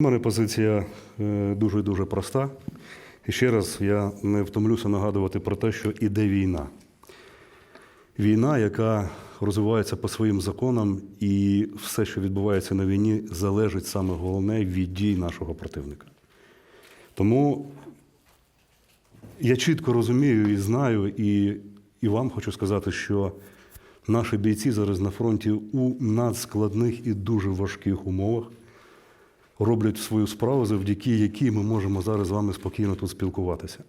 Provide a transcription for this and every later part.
У мене позиція е, дуже і дуже проста. І ще раз я не втомлюся нагадувати про те, що іде війна. Війна, яка розвивається по своїм законам, і все, що відбувається на війні, залежить саме головне від дій нашого противника. Тому я чітко розумію і знаю, і, і вам хочу сказати, що наші бійці зараз на фронті у надскладних і дуже важких умовах роблять свою справу, завдяки якій ми можемо зараз з вами спокійно тут спілкуватися.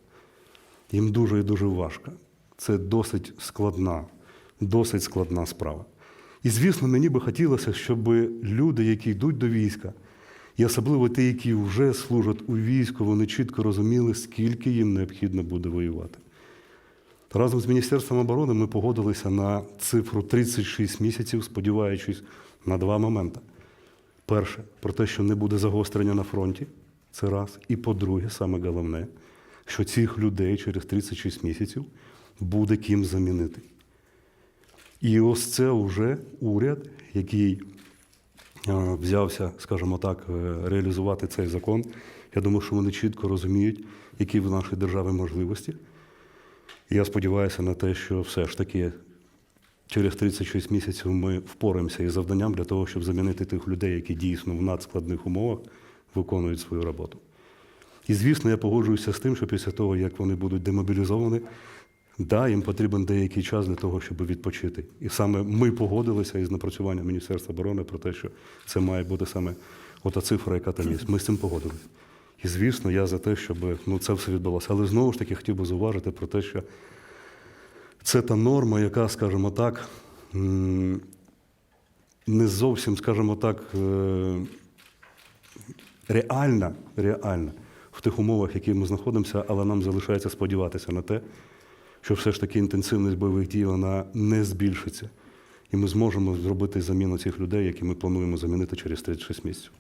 Їм дуже і дуже важко. Це досить складна, досить складна справа. І, звісно, мені би хотілося, щоб люди, які йдуть до війська, і особливо ті, які вже служать у війську, вони чітко розуміли, скільки їм необхідно буде воювати. Разом з Міністерством оборони ми погодилися на цифру 36 місяців, сподіваючись на два моменти. Перше, про те, що не буде загострення на фронті, це раз. І по-друге, саме головне, що цих людей через 36 місяців буде ким замінити. І ось це вже уряд, який е, взявся, скажімо так, е, реалізувати цей закон. Я думаю, що вони чітко розуміють, які в нашій державі можливості. Я сподіваюся на те, що все ж таки через 36 місяців ми впораємося із завданням для того, щоб замінити тих людей, які дійсно в надскладних умовах виконують свою роботу. І, звісно, я погоджуюся з тим, що після того, як вони будуть демобілізовані, да, їм потрібен деякий час для того, щоб відпочити. І саме ми погодилися із напрацюванням Міністерства оборони про те, що це має бути саме ота цифра, яка там є. Ми з цим погодилися. І, звісно, я за те, щоб ну, це все відбулося. Але знову ж таки хотів би зауважити про те, що це та норма, яка, скажімо так, не зовсім, скажімо так, е, реальна, реальна в тих умовах, в яких ми знаходимося, але нам залишається сподіватися на те, що все ж таки інтенсивність бойових дій вона не збільшиться. І ми зможемо зробити заміну цих людей, які ми плануємо замінити через 36 місяців.